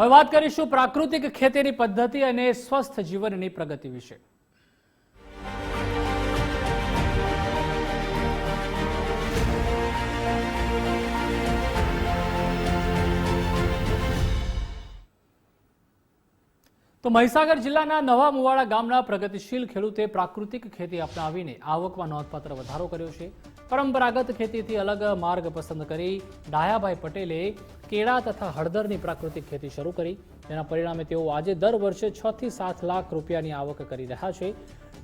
હવે વાત કરીશું પ્રાકૃતિક ખેતીની પદ્ધતિ અને સ્વસ્થ જીવનની પ્રગતિ વિશે. તો મહીસાગર જિલ્લાના નવા મુવાડા ગામના પ્રગતિશીલ ખેડૂતે પ્રાકૃતિક ખેતી અપનાવીને આવકમાં નોંધપાત્ર વધારો કર્યો છે. પરંપરાગત ખેતીથી અલગ માર્ગ પસંદ કરી ડાયાભાઈ પટેલે કેળા તથા હળદરની પ્રાકૃતિક ખેતી શરૂ કરી. તેના પરિણામે તેઓ આજે દર વર્ષે છ થી સાત લાખ રૂપિયાની આવક કરી રહ્યા છે.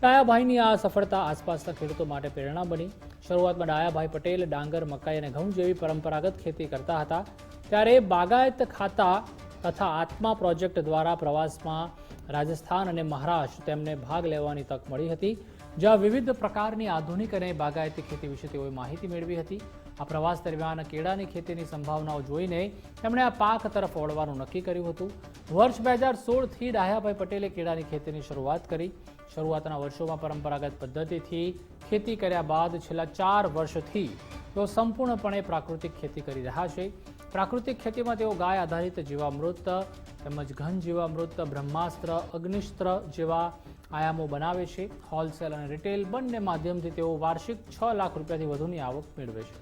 ડાયાભાઈની આ સફળતા આસપાસના ખેડૂતો માટે પ્રેરણા બની. શરૂઆતમાં ડાયાભાઈ પટેલ ડાંગર, મકાઈ અને ઘઉં જેવી પરંપરાગત ખેતી કરતા હતા. ત્યારે બાગાયત ખાતા તથા આત્મા પ્રોજેક્ટ દ્વારા પ્રવાસમાં રાજસ્થાન અને મહારાષ્ટ્ર તેમને ભાગ લેવાની તક મળી હતી, જ્યાં વિવિધ પ્રકારની આધુનિક અને બાગાયતી ખેતી વિશે તેઓએ માહિતી મેળવી હતી. આ પ્રવાસ દરમિયાન કેળાની ખેતીની સંભાવનાઓ જોઈને તેમણે આ પાક તરફ વળવાનું નક્કી કર્યું હતું. વર્ષ બે હજાર સોળથી ડાહ્યાભાઈ પટેલે કેળાની ખેતીની શરૂઆત કરી. શરૂઆતના વર્ષોમાં પરંપરાગત પદ્ધતિથી ખેતી કર્યા બાદ છેલ્લા ચાર વર્ષથી તેઓ સંપૂર્ણપણે પ્રાકૃતિક ખેતી કરી રહ્યા છે. પ્રાકૃતિક ખેતીમાં તેઓ ગાય આધારિત જીવામૃત, તેમજ ઘન જીવામૃત, બ્રહ્માસ્ત્ર, અગ્નિસ્ત્ર જેવા આયામો બનાવે છે. હોલસેલ અને રિટેલ બંને માધ્યમથી તેઓ વાર્ષિક છ લાખ રૂપિયાથી વધુની આવક મેળવે છે.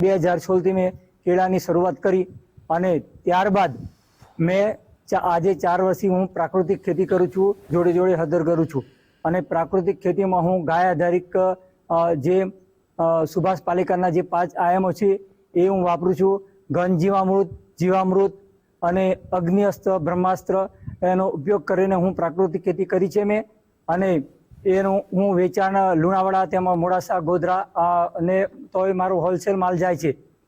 બે હજાર સોળથી મેં કેળાની શરૂઆત કરી અને ત્યારબાદ મેં આજે ચાર વર્ષથી હું પ્રાકૃતિક ખેતી કરું છું, જોડે જોડે હદર કરું છું. અને પ્રાકૃતિક ખેતીમાં હું ગાય આધારિત જે સુભાષ પાલેકરના જે પાંચ આયામો છે, એ હું વાપરું છું. ઘન જીવામૃત જીવામૃત અને અગ્નિઅસ્ત્ર, બ્રહ્માસ્ત્ર એનો ઉપયોગ કરીને હું પ્રાકૃતિક ખેતી કરી છે મેં. અને એનું હું વેચાણ લુણાવાડા, તેમાં મોડાસા, ગોધરા અને તોય મારો હોલસેલ માલ જાય છે.